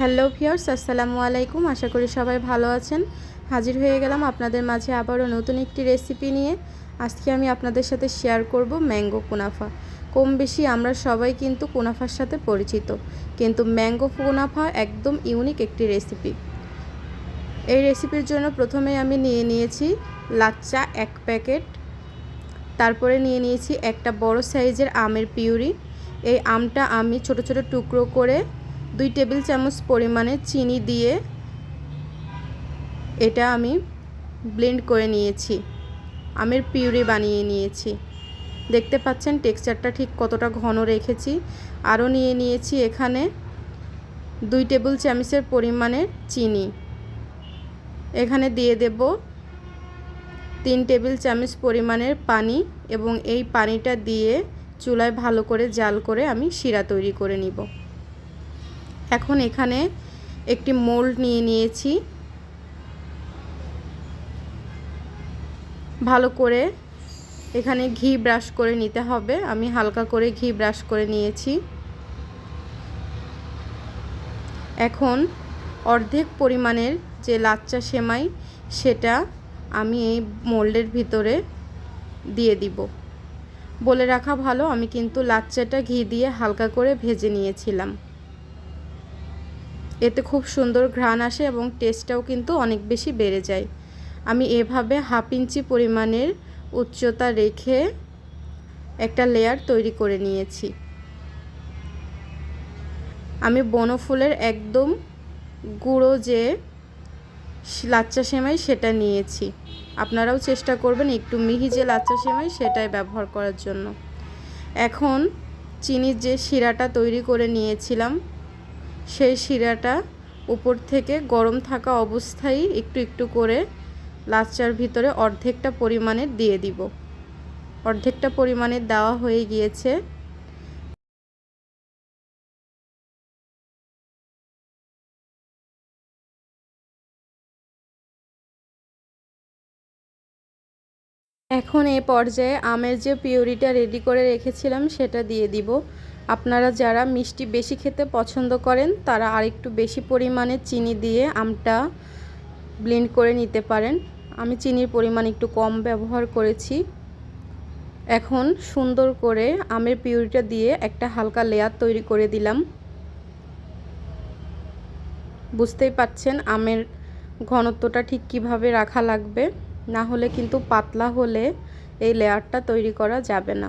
Hello viewers, আসসালামু আলাইকুম। আশা করি সবাই ভালো আছেন। হাজির হয়ে গেলাম আপনাদের মাঝে আবারও নতুন একটি রেসিপি নিয়ে। আজকে আমি আপনাদের সাথে শেয়ার করব ম্যাঙ্গো কুনাফা। কম বেশি আমরা সবাই কিন্তু কুনাফার সাথে পরিচিত, কিন্তু ম্যাঙ্গো কুনাফা একদম ইউনিক একটি রেসিপি এই রেসিপির জন্য প্রথমে আমি নিয়ে নিয়েছি লাচ্চা এক প্যাকেট, তারপরে নিয়ে নিয়েছি একটা বড় সাইজের আমের পিউরি। এই আমটা আমি ছোট ছোট টুকরো করে দুই টেবিল চামচ পরিমাণে চিনি দিয়ে এটা আমি ব্লেন্ড করে নিয়েছি। আমের পিউরি বানিয়ে নিয়েছি। দেখতে পাচ্ছেন, টেক্সচারটা ঠিক কতটা ঘন রেখেছি। আরও নিয়ে নিয়েছি এখানে দুই টেবিল চামচের পরিমাণে চিনি। এখানে দিয়ে দেব তিন টেবিল চামচ পরিমাণের পানি এবং এই পানিটা দিয়ে চুলায় ভালো করে জাল করে আমি শিরা তৈরি করে নিব। এখন এখানে একটি মোল্ড নিয়ে নিয়েছি। ভালো করে এখানে ঘি ব্রাশ করে নিতে হবে। আমি হালকা করে ঘি ব্রাশ করে নিয়েছি। এখন অর্ধেক পরিমাণের যে লাচ্চা সেমাই, সেটা আমি এই মোল্ডের ভিতরে দিয়ে দিব। বলে রাখা ভালো, আমি কিন্তু লাচ্চাটা ঘি দিয়ে হালকা করে ভেজে নিয়েছিলাম। এতে খুব সুন্দর ঘ্রাণ আসে এবং টেস্টটাও কিন্তু অনেক বেশি বেড়ে যায়। আমি এভাবে হাফ ইঞ্চি পরিমাণের উচ্চতা রেখে একটা লেয়ার তৈরি করে নিয়েছি। আমি বনফুলের একদম গুঁড়ো যে লাচ্চা সেমাই সেটা নিয়েছি। আপনারাও চেষ্টা করবেন একটু মিহি যে লাচ্চা সেমাই সেটাই ব্যবহার করার জন্য। এখন চিনির যে শিরাটা তৈরি করে নিয়েছিলাম সেই শিরাটা উপর থেকে গরম থাকা অবস্থায় একটু একটু করে লাচ্চার ভিতরে অর্ধেকটা পরিমাণে দিয়ে দিব। অর্ধেকটা পরিমাণে দেওয়া হয়ে গিয়েছে। এখন এই পর্যায়ে আমের যে পিউরিটা রেডি করে রেখেছিলাম, সেটা দিয়ে দিব। আপনারা যারা মিষ্টি বেশি খেতে পছন্দ করেন, তারা আরেকটু বেশি পরিমাণে চিনি দিয়ে আমটা ব্লেন্ড করে নিতে পারেন। আমি চিনির পরিমাণ একটু কম ব্যবহার করেছি। এখন সুন্দর করে আমের পিউরিটা দিয়ে একটা হালকা লেয়ার তৈরি করে দিলাম। বুঝতেই পাচ্ছেন আমের ঘনত্বটা ঠিক কীভাবে রাখা লাগবে, না হলে কিন্তু পাতলা হলে এই লেয়ারটা তৈরি করা যাবে না।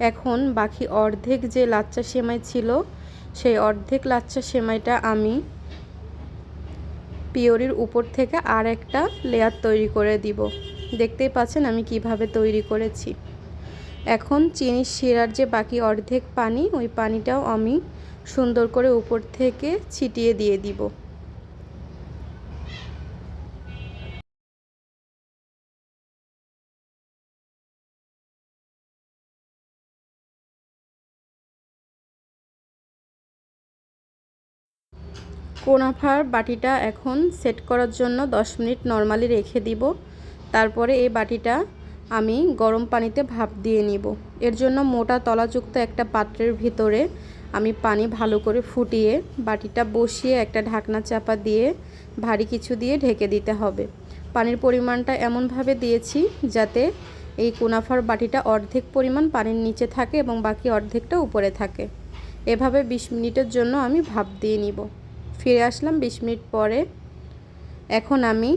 এখন বাকি অর্ধেক যে লাচ্চা সেমাই ছিল, সেই অর্ধেক লাচ্চা সেমাইটা আমি পিওরির উপর থেকে আর একটা লেয়ার তৈরি করে দিব। দেখতেই পাচ্ছেন আমি কীভাবে তৈরি করেছি। এখন চিনির শিরার যে বাকি অর্ধেক পানি, ওই পানিটাও আমি সুন্দর করে উপর থেকে ছিটিয়ে দিয়ে দিব। কোনাফার বাটিটা এখন সেট করার জন্য 10 মিনিট নর্মালি রেখে দিব। তারপরে এই বাটিটা আমি গরম পানিতে ভাপ দিয়ে নিব। এর জন্য মোটা তলাযুক্ত একটা পাত্রের ভিতরে আমি পানি ভালো করে ফুটিয়ে বাটিটা বসিয়ে একটা ঢাকনা চাপা দিয়ে ভারী কিছু দিয়ে ঢেকে দিতে হবে। পানির পরিমাণটা এমনভাবে দিয়েছি যাতে এই কুনাফার বাটিটা অর্ধেক পরিমাণ পানির নিচে থাকে এবং বাকি অর্ধেকটা উপরে থাকে। এভাবে 20 মিনিটের জন্য আমি ভাপ দিয়ে নিব। ফিরে আসলাম বিশ মিনিট পরে। এখন আমি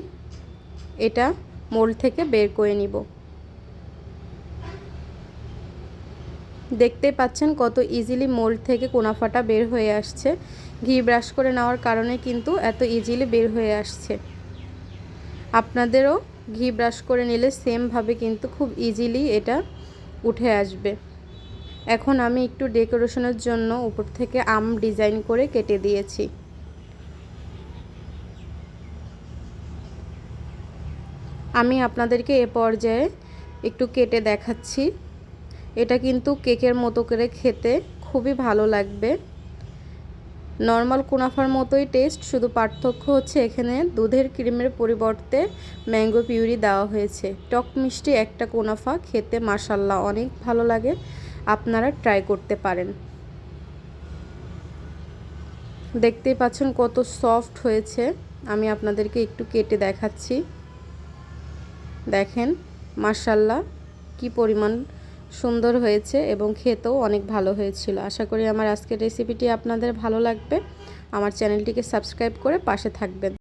এটা মোল্ড থেকে বের করে নিব। দেখতে পাচ্ছেন কত ইজিলি মোল্ড থেকে কোনাফাটা বের হয়ে আসছে। ঘি ব্রাশ করে নেওয়ার কারণে কিন্তু এত ইজিলি বের হয়ে আসছে। আপনাদেরও ঘি ব্রাশ করে নিলে সেমভাবে কিন্তু খুব ইজিলি এটা উঠে আসবে। এখন আমি একটু ডেকোরেশনের জন্য উপর থেকে আম ডিজাইন করে কেটে দিয়েছি। আমি আপনাদেরকে এ পর্যায়ে একটু কেটে দেখাচ্ছি। এটা কিন্তু কেকের মতো করে খেতে খুবই ভালো লাগবে। নর্মাল কুনাফার মতোই টেস্ট, শুধু পার্থক্য হচ্ছে এখানে দুধের ক্রিমের পরিবর্তে ম্যাঙ্গো পিউরি দেওয়া হয়েছে। টক মিষ্টি একটা কুনাফা খেতে মাসাল্লাহ অনেক ভালো লাগে, আপনারা ট্রাই করতে পারেন। দেখতেই পাচ্ছেন কত সফট হয়েছে, আমি আপনাদেরকে একটু কেটে দেখাচ্ছি। দেখেন মার্শাল্লাহ কি পরিমাণ সুন্দর হয়েছে এবং খেতেও অনেক ভালো হয়েছিল। আশা করি আমার আজকের রেসিপিটি আপনাদের ভালো লাগবে। আমার চ্যানেলটিকে সাবস্ক্রাইব করে পাশে থাকবেন।